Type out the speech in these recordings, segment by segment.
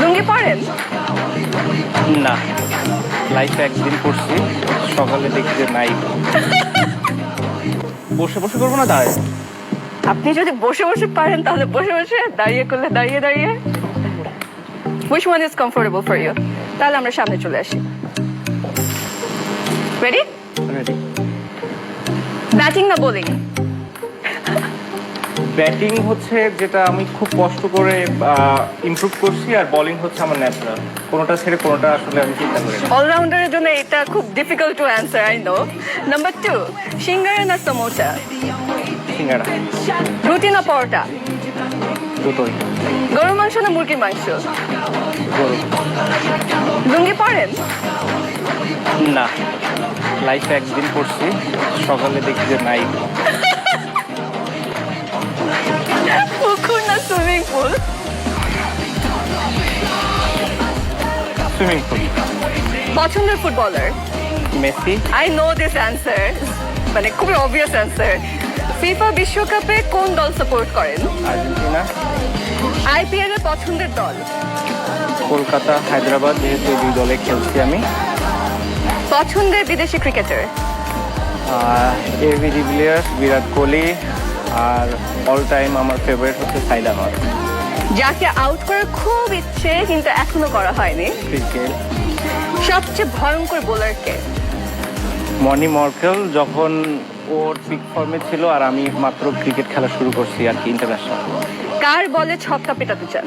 লুঙ্গি পরেন না লাইফে একদিন করছি সকালে দেখি যে নাই। বসে বসে করব না দাঁড়ায়। আপনি যদি বসে বসে পারেন তাহলে বসে বসে দাঁড়িয়ে করলে দাঁড়িয়ে দাঁড়িয়ে। Which one is comfortable for you? তাহলে আমরা সামনে চলে আসি। রেডি রেডি ব্যাটিং না বোলিং ব্যাটিং হচ্ছে যেটা আমি খুব কষ্ট করে ইমপ্রুভ করছি আর বোলিং হচ্ছে আমার ন্যাচারাল কোনোটা ছেড়ে কোনোটা আসলে আমি চিন্তা করি অলরাউন্ডারের জন্য এটা খুব difficult to answer I know number two সিঙ্গারা না সমোসা? সিঙ্গারা। রুটি না পরোটা? দুটোই। গরু মাংস না মুরগির মাংস? গরু। লুঙ্গি পরেন? না। লাইফে একদিন করছি সকালে দেখি যে নাই। সুইমিং পুল সুইমিং পুল পছন্দের footballer? Messi. I know this answer মানে খুবই অবভিয়াস অ্যান্সার ফিফা বিশ্বকাপে কোন দল সাপোর্ট করেন? আর্জেন্টিনা। আইপিএল এর পছন্দের দল? কলকাতা হায়দ্রাবাদ যেহেতু দুই দলে খেলছি আমি। পছন্দের বিদেশি cricketer A B de Villiers Virat Kohli R all time আমার ফেভারিট হচ্ছে সাইদ আনোয়ার যাকে আউট করার খুব ইচ্ছে কিন্তু এখনও করা হয়নি। ক্রিকেট সবচেয়ে ভয়ঙ্কর বোলারকে মনি মর্কেল যখন ওর পিক ফর্মে ছিল আর আমি মাত্র ক্রিকেট খেলা শুরু করছি আর কি ইন্টারন্যাশনাল কার বলে ছক্কা পেটাতে চান?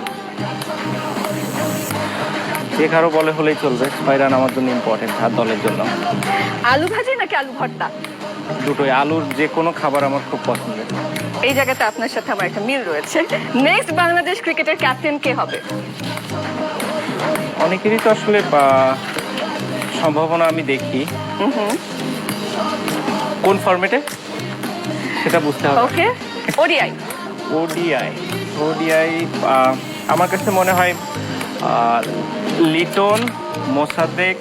যে কারও বলে হলেই চলবে। ছয় রান আমার জন্য ইম্পর্টেন্ট আর দলের জন্য। আলু ভাজি নাকি আলু ভর্তা? দুটোই আলুর যে কোনো খাবার আমার খুব পছন্দের। এই জায়গাতে আপনার সাথে আমার একটা মিল রয়েছে। নেক্সট বাংলাদেশ ক্রিকেটের ক্যাপ্টেন কে হবে? অনেকেরই তো আসলে সম্ভাবনা আমি দেখি। কোন ফরম্যাটে সেটা বুঝতে হবে। ওকে ওডিআই ওডিআই ওডিআই আমার কাছে মনে হয় লিটন মোসাদ্দেক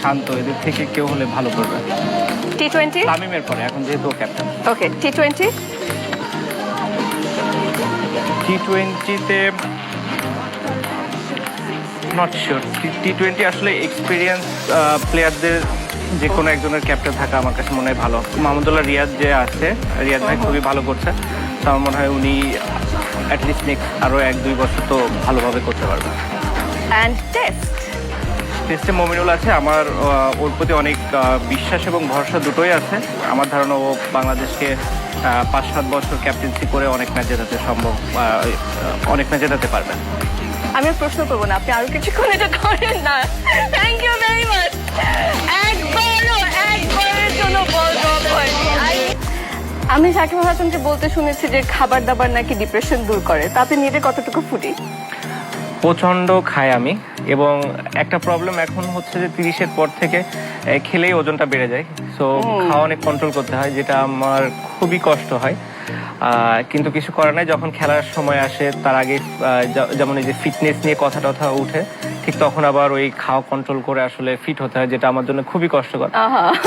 শান্ত এদের থেকে কেউ হলে ভালো করবে। টি টোয়েন্টি তামিমের পরে এখন যেহেতু ক্যাপ্টেন ওকে টি টোয়েন্টি টি টোয়েন্টিতে নট শিওর টি টোয়েন্টি আসলে এক্সপিরিয়েন্স প্লেয়ারদের যে কোনো একজনের ক্যাপ্টেন থাকা আমার কাছে মনে হয় ভালো। মাহমুদুল্লাহ রিয়াদ যে আছে রিয়াদ ভাই খুবই ভালো করছে। তো আমার মনে হয় উনি অ্যাটলিস্ট নেক্সট আরও এক দুই বছর তো ভালোভাবে করতে পারবে। অ্যান্ড টেস্ট টেস্টে মমিনুল আছে। আমার ওর প্রতি অনেক বিশ্বাস এবং ভরসা দুটোই আছে। আমার ধারণা ও বাংলাদেশকে পাঁচ সাত বছর ক্যাপ্টেন্সি করে অনেক ম্যাচ জেতাতে সম্ভব অনেক ম্যাচ জেতাতে পারবেন। আমি প্রশ্ন করব না, আপনি আরও কিছুক্ষণ এটা করেন না। থ্যাংক ইউ ভেরি মাচ একবারও, একবারের জন্য বল আমি সাকিব হাসানকে বলতে শুনেছি যে খাবার দাবার নাকি ডিপ্রেশন দূর করে তাতে নিজে কতটুকু ফুটি? প্রচণ্ড খাই আমি এবং একটা প্রবলেম এখন হচ্ছে যে তিরিশের পর থেকে খেলেই ওজনটা বেড়ে যায়। সো খাওয়া অনেক কন্ট্রোল করতে হয় যেটা আমার খুবই কষ্ট হয়। কিন্তু কিছু করার নাই যখন খেলার সময় আসে তার আগে যেমন এই যে ফিটনেস নিয়ে কথা টথা উঠে ঠিক তখন আবার ওই খাওয়া কন্ট্রোল করে আসলে ফিট হতে হয় যেটা আমার জন্য খুবই কষ্টকর।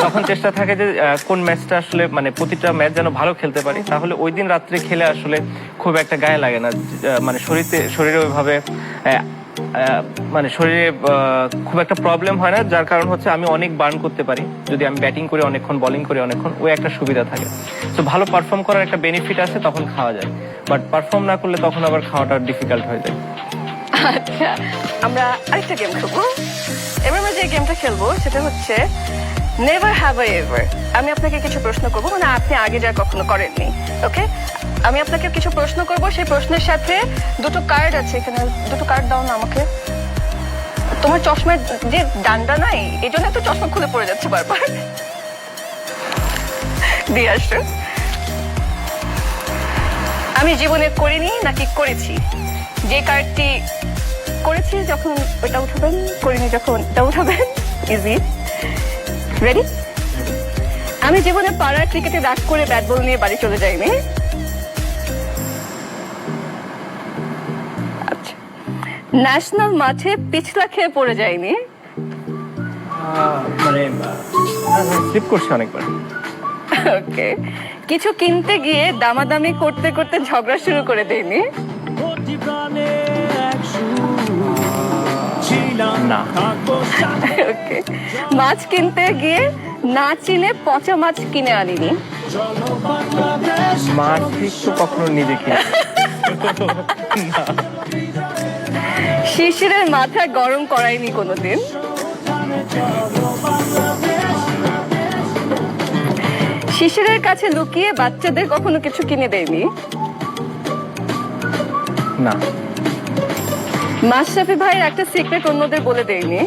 তখন চেষ্টা থাকে যে কোন ম্যাচটা আসলে মানে প্রতিটা ম্যাচ যেন ভালো খেলতে পারি। তাহলে ওই দিন রাত্রে খেলে আসলে খুব একটা গায়ে লাগে না। মানে শরীরে শরীরে ওইভাবে মানে শরীরে খুব একটা প্রবলেম হয় না। যার কারণ হচ্ছে আমি অনেক বার্ন করতে পারি। যদি আমি ব্যাটিং করি অনেকক্ষণ বোলিং করি অনেকক্ষণ ওই একটা সুবিধা থাকে। তো ভালো পারফর্ম করার একটা বেনিফিট আছে তখন খাওয়া যায়। বাট পারফর্ম না করলে তখন আবার খাওয়াটা ডিফিকাল্ট হয়ে যায়। আচ্ছা আমরা আরেকটা গেম খেলব। এবার আমরা যে গেমটা খেলব, সেটা হচ্ছে নেভার হ্যাভ আই এভার আমি আপনাকে কিছু প্রশ্ন করব মানে আপনি আগে যা কখনো করেননি ওকে আমি আপনাকে কিছু প্রশ্ন করব, সেই প্রশ্নের সাথে দুটো কার্ড আছে এখানে। দুটো কার্ড দাও না আমাকে। তোমার চশমার যে ডান্ডা নাই, এই জন্য তো চশমা খুলে পড়ে যাচ্ছে বারবার। দিয়ে আসো আমি জীবনে করিনি, নাকি করেছি? যে কার্ডটি করেছি যখন ওটা উঠাবেন করিনি যখন এটা উঠাবেন ইজি রেডি আমি জীবনে পাড়ার ক্রিকেটে রাগ করে ব্যাট বল নিয়ে বাড়ি চলে যাইনি। আচ্ছা। ন্যাশনাল মাঠে পিছলা খেয়ে পড়ে যায়নি মানে স্লিপ করছে অনেকবার। ওকে। কিছু কিনতে গিয়ে দামাদামি করতে করতে ঝগড়া শুরু করে দেয়নি না। ওকে মাছ কিনতে গিয়ে না চিনে পচা মাছ কিনে আনিনি। মাছ তো কখনো নিজে কিনে। শিশিরের মাথা গরম করায়নি কোনোদিন। শিশিরের কাছে লুকিয়ে বাচ্চাদের কখনো কিছু কিনে দেয়নি। না। মাশরাফি ভাইয়ের একটা সিক্রেট অন্যদের বলে দেয়নি।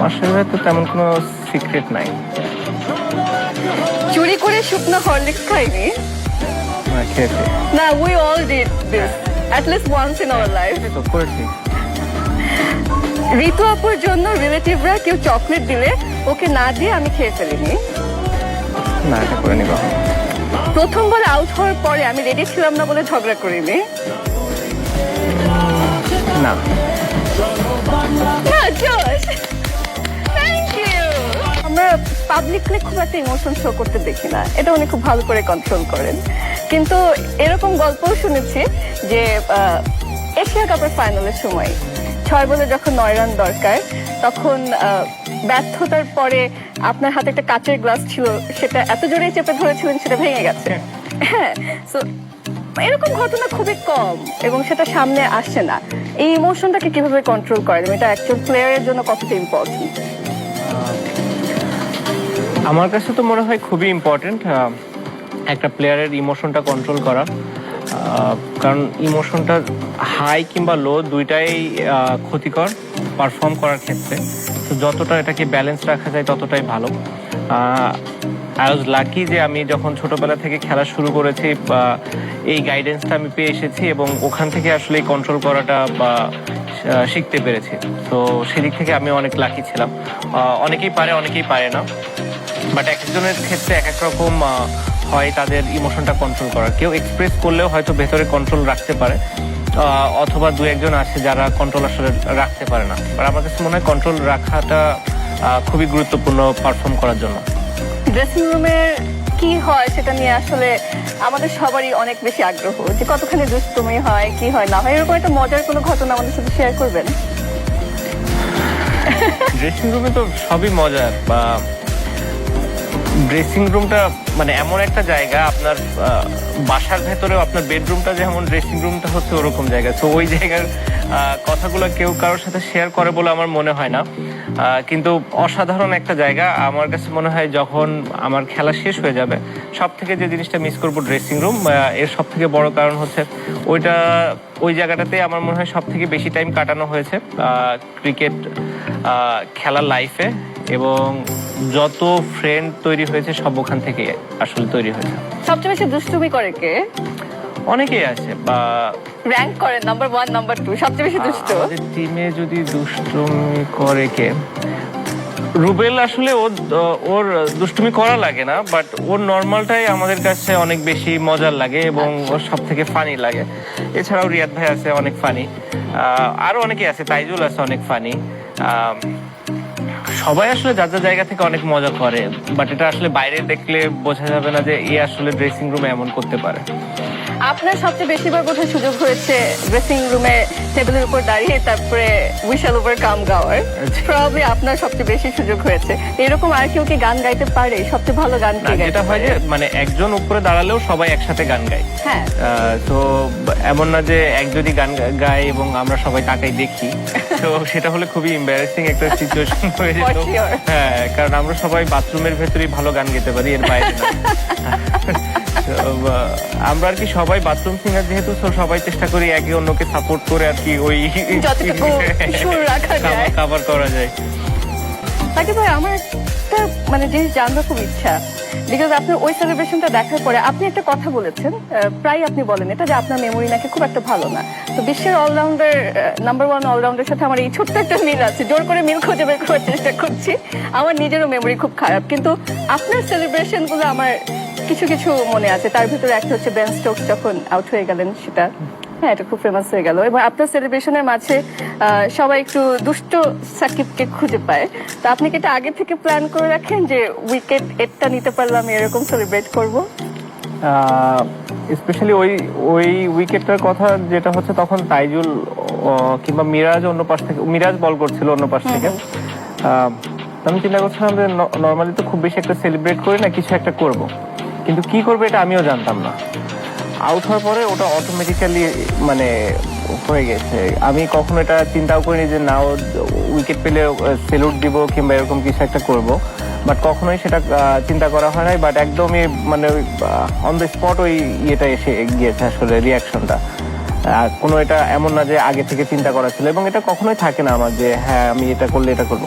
মাসের তো তেমন কোনো সিক্রেট নাই। চুরি করে শুকনো হরলিক্স খাইনি। না we all did this at least once in our life তো করেছি। ঋতু আপুর জন্য রিলেটিভরা কেউ চকলেট দিলে ওকে না দিয়ে আমি খেয়ে ফেলিনি। না এটা করে নিবা। প্রথম বল আউট হওয়ার পরে আমি রেডি ছিলাম না বলে ঝগড়া করিনি। না। আমরা পাবলিকলি খুব একটা ইমোশন শো করতে দেখি না। এটা উনি খুব ভালো করে কন্ট্রোল করেন। কিন্তু এরকম গল্পও শুনেছি যে এশিয়া কাপের ফাইনালের সময় ছয় বলে যখন নয় রান দরকার, তখন ব্যর্থতার পরে আপনার হাতে একটা কাচের গ্লাস ছিল, সেটা এত জোরে চেপে ধরেছিলেন, সেটা ভেঙে গেছে। হ্যাঁ so এরকম ঘটনা খুবই কম এবং সেটা সামনে আসে না। এই ইমোশনটাকে কীভাবে কন্ট্রোল করেন এটা একজন প্লেয়ারের জন্য কতটা ইম্পর্টেন্ট আমার কাছে তো মনে হয় খুবই ইম্পর্টেন্ট একটা প্লেয়ারের ইমোশনটা কন্ট্রোল করা। কারণ ইমোশনটা হাই কিংবা লো দুইটাই ক্ষতিকর পারফর্ম করার ক্ষেত্রে। তো যতটা এটাকে ব্যালেন্স রাখা যায় ততটাই ভালো। আই ওয়াজ লাকি যে আমি যখন ছোটবেলা থেকে খেলা শুরু করেছি, বা এই গাইডেন্সটা আমি পেয়ে এসেছি এবং ওখান থেকে আসলে কন্ট্রোল করাটা বা শিখতে পেরেছি। তো সেদিক থেকে আমি অনেক লাকি ছিলাম। অনেকেই পারে অনেকেই পারে না। বাট এক একজনের ক্ষেত্রে এক এক রকম হয় তাদের ইমোশনটা কন্ট্রোল করার। কেউ এক্সপ্রেস করলেও হয়তো ভেতরে কন্ট্রোল রাখতে পারে। অথবা দু একজন আছে যারা কন্ট্রোল আসলে রাখতে পারে না। আর আমার কাছে মনে হয় কন্ট্রোল রাখাটা খুবই গুরুত্বপূর্ণ পারফর্ম করার জন্য। ড্রেসিং রুমের কি হয় সেটা নিয়ে আসলে আমাদের সবারই অনেক বেশি আগ্রহ যে কতখানি দুষ্টুমি হয়, কি হয়, না হয়, এরকম একটা মজার কোনো ঘটনা আমাদের সাথে শেয়ার করবেন। ড্রেসিং রুমে তো সবই মজার, বা ড্রেসিং রুমটা মানে এমন একটা জায়গা, আপনার বাসার ভেতরেও আপনার বেডরুমটা যেমন ড্রেসিং রুমটা হচ্ছে ওরকম জায়গা। তো ওই জায়গার কথাগুলো কেউ কারোর সাথে শেয়ার করে বলে আমার মনে হয় না। কিন্তু অসাধারণ একটা জায়গা। আমার কাছে মনে হয় যখন আমার খেলা শেষ হয়ে যাবে সব থেকে যে জিনিসটা মিস করব ড্রেসিং রুম এর সব থেকে বড় কারণ হচ্ছে ওইটা, ওই জায়গাটাতে আমার মনে হয় সব থেকে বেশি টাইম কাটানো হয়েছে ক্রিকেট খেলার লাইফে এবং যত ফ্রেন্ড তৈরি হয়েছে সব ওখান থেকে আসলে তৈরি হয়েছে। সবচেয়ে বেশি দুষ্টুমি করে কে? অনেকেই আছে বা র্যাঙ্ক করে নাম্বার ওয়ান নাম্বার টু সবচেয়ে বেশি দুষ্ট। আমাদের টিমে যদি দুষ্টুমি করে কে? রুবেল আসলে ওর ওর দুষ্টুমি করা লাগে না বাট ওর নর্মালটাই আমাদের কাছে অনেক বেশি মজার লাগে এবং ওর সব থেকে ফানি লাগে। এছাড়াও রিয়াদ ভাই আছে অনেক ফানি আরও অনেকে আছে তাইজুল আছে অনেক ফানি সবাই আসলে যার যার জায়গা থেকে অনেক মজা করে বাট এটা আসলে বাইরে দেখলে বোঝা যাবে না যে এ আসলে ড্রেসিং রুমে এমন করতে পারে। আপনার সবচেয়ে বেশিবার বোধহয় সুযোগ হয়েছে ড্রেসিং রুমে টেবিলের উপর দাঁড়িয়ে তারপরে উইশাল ওভার কাম গাওয়ার। আচ্ছা। প্রবাবলি আপনার সবচেয়ে বেশি সুযোগ হয়েছে। এরকম আর কেউ কি গান গাইতে পারে? সবচেয়ে ভালো গান কে যেটা হয় যে মানে একজন উপরে দাঁড়ালেও সবাই একসাথে গান গায়। হ্যাঁ। তো এমন না যে এক যদি গান গায় এবং আমরা সবাই তাকাই দেখি তো সেটা হলে খুবই এম্বারাসিং একটা সিচুয়েশন হয়ে যেত। হ্যাঁ কারণ আমরা সবাই বাথরুমের ভেতরেই ভালো গান গাইতে পারি এর বাইরে না। আমরা আর কি সবাই বাথরুম সিঙ্গার যেহেতু তো সবাই চেষ্টা করি একে অন্যকে সাপোর্ট করে আর কি ওই। কাভার করা যায় তাকে ভাই আমার একটা মানে জিনিস জানবার খুব ইচ্ছা। বিকজ আপনার ওই সেলিব্রেশনটা দেখার পরে আপনি একটা কথা বলেছেন প্রায় আপনি বলেন এটা যে আপনার মেমোরি নাকি খুব একটা ভালো না। তো বিশ্বের অলরাউন্ডার নাম্বার ওয়ান অলরাউন্ডার সাথে আমার এই ছোট্ট একটা মিল আছে। জোর করে মিল খুঁজে বের করার চেষ্টা করছি। আমার নিজেরও মেমোরি খুব খারাপ। কিন্তু আপনার সেলিব্রেশনগুলো আমার কিছু কিছু মনে আছে। তার ভিতরে একটা হচ্ছে বেন স্টোকস যখন আউট হয়ে গেলেন, সেটা হ্যাঁ এটা খুব ফেমাস হয়ে গেল। এবং আপনার সেলিব্রেশনের মাঝে সবাই একটু দুষ্ট সাকিবকে খুঁজে পায়। তো আপনি কি এটা আগে থেকে প্ল্যান করে রাখেন যে উইকেট এরটা নিতে পারলাম এরকম সেলিব্রেট করব? স্পেশালি ওই ওই উইকেটটার কথা যেটা হচ্ছে তখন তাইজুল কিংবা মিরাজ অন্য পাশ থেকে মিরাজ বল করছিল অন্য পাশ থেকে। আমি চিন্তা করছিলাম যে নর্মালি তো খুব বেশি একটা সেলিব্রেট করি না কিছু একটা করব। কিন্তু কি করবে এটা আমিও জানতাম না। আউট হওয়ার পরে ওটা অটোমেটিক্যালি মানে হয়ে গেছে। আমি কখনো এটা চিন্তাও করিনি যে না উইকেট পেলে সেলুট দিব কিংবা এরকম কিছু একটা করব। বাট কখনোই সেটা চিন্তা করা হয় নাই বাট একদমই মানে অন দ্য স্পট ওই ইয়েটা এসে গিয়েছে আসলে রিয়াকশনটা আর কোনো এটা এমন না যে আগে থেকে চিন্তা করা ছিল এবং এটা কখনোই থাকে না আমার যে হ্যাঁ আমি এটা করলে এটা করব।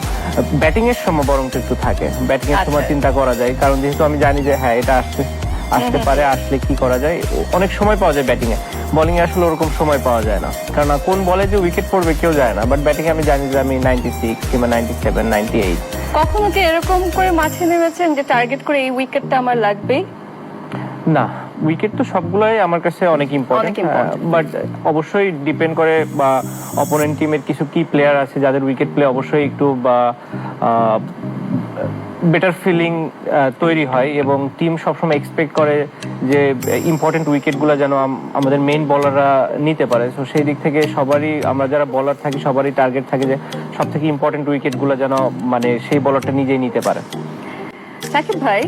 ব্যাটিং এর সময় বরং একটু থাকে। ব্যাটিং এর সময় আচ্ছা। চিন্তা করা যায় কারণ যেহেতু আমি জানি যে হ্যাঁ এটা আসতে আসতে পারে আসলে কি করা যায়? অনেক সময় পাওয়া যায় ব্যাটিং এ। বোলিং এ আসলে ওরকম সময় পাওয়া যায় না। কারণ কোন বলে যে উইকেট পড়বে কেউ যায় না। বাট ব্যাটিং আমি জানি যে আমি নাইনটি সিক্স কিংবা নাইনটি সেভেন নাইনটি এইট কখনো কি এরকম করে মাঠে নেমেছেন যে টার্গেট করে এই উইকেটটা আমার লাগবেই? না উইকেট তো সবগুলোই আমার কাছে অনেক ইম্পর্টেন্ট বাট অবশ্যই ডিপেন্ড করে বা অপোনেন্ট টিমের কিছু কি প্লেয়ার আছে যাদের উইকেট প্লে অবশ্যই একটু বা বেটার ফিলিং তৈরি হয় এবং টিম সবসময় এক্সপেক্ট করে যে ইম্পর্টেন্ট উইকেটগুলো যেন আমাদের মেইন বলাররা নিতে পারে। তো সেই দিক থেকে সবারই, আমরা যারা বলার থাকি, সবারই টার্গেট থাকে যে সব থেকে ইম্পর্টেন্ট উইকেটগুলো যেন মানে সেই বলারটা নিজেই নিতে পারে। সাকিব ভাই,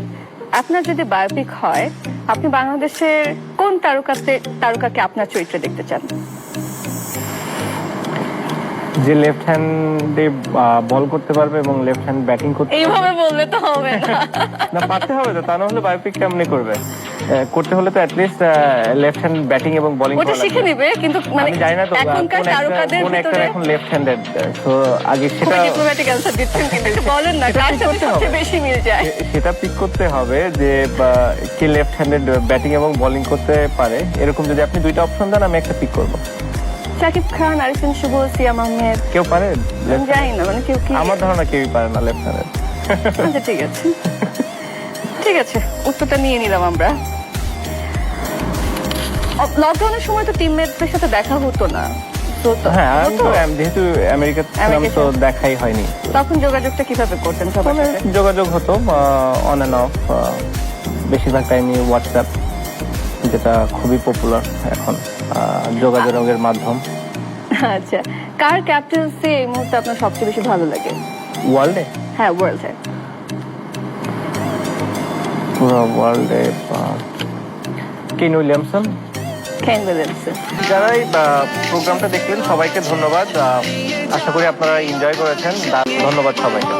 আপনার যদি বায়োপিক হয়, আপনি বাংলাদেশের কোন তারকাতে, তারকাকে আপনার চরিত্রে দেখতে চান? যে লেফট হ্যান্ডে বল করতে পারবে এবং লেফট হ্যান্ড ব্যাটিং করতে পারবে। এইভাবে বললে তো হবে না। না পারতে হবে তো তা না হলে বায়োপিক কেমনে করবে? করতে হলে তো at least left hand batting এবং বোলিং ওটা শিখে নিবে কিন্তু মানে আমি জানি না তো এখনকার তারকাদের ভিতরে এখন লেফট হ্যান্ডেড তো আগে সেটা ডিপ্লোম্যাটিক অ্যান্সার দিচ্ছেন কিন্তু একটু বলেন না কার সাথে সবচেয়ে বেশি মিল যায়? সেটা পিক করতে হবে যে কে লেফট হ্যান্ডেড ব্যাটিং এবং বোলিং করতে পারে। এরকম যদি আপনি দুইটা অপশন দেন আমি একটা পিক করব। শাকিব খান আরিফিন শুভ সিয়াম আহমেদ। কেউ পারে? আমি জানি না মানে কেউ কি? আমার ধারণা কেউই পারে না লেফট হ্যান্ডেড আচ্ছা ঠিক আছে। ঠিক আছে উত্তরটা নিয়ে নিলাম আমরা। লকডাউনের সময় তো টিমমেটদের সাথে দেখা হতো না। হ্যাঁ যেহেতু আমেরিকা ছিলাম তো দেখাই হয়নি। তখন যোগাযোগটা কীভাবে করতেন সবার যোগাযোগ হতো অন অ্যান্ড অফ বেশিরভাগ টাইমই হোয়াটসঅ্যাপ যেটা খুবই পপুলার এখন। যোগাযোগের মাধ্যম। আচ্ছা কার ক্যাপ্টেন্সি এই মুহূর্তে আপনার সবচেয়ে বেশি ভালো লাগে? ওয়ার্ল্ডে? হ্যাঁ ওয়ার্ল্ডে পুরো ওয়ার্ল্ডে কেন উইলিয়ামসন। Kane Williamson. যারাই প্রোগ্রামটা দেখলেন সবাইকে ধন্যবাদ। আশা করি আপনারা এনজয় করেছেন। ধন্যবাদ সবাইকে।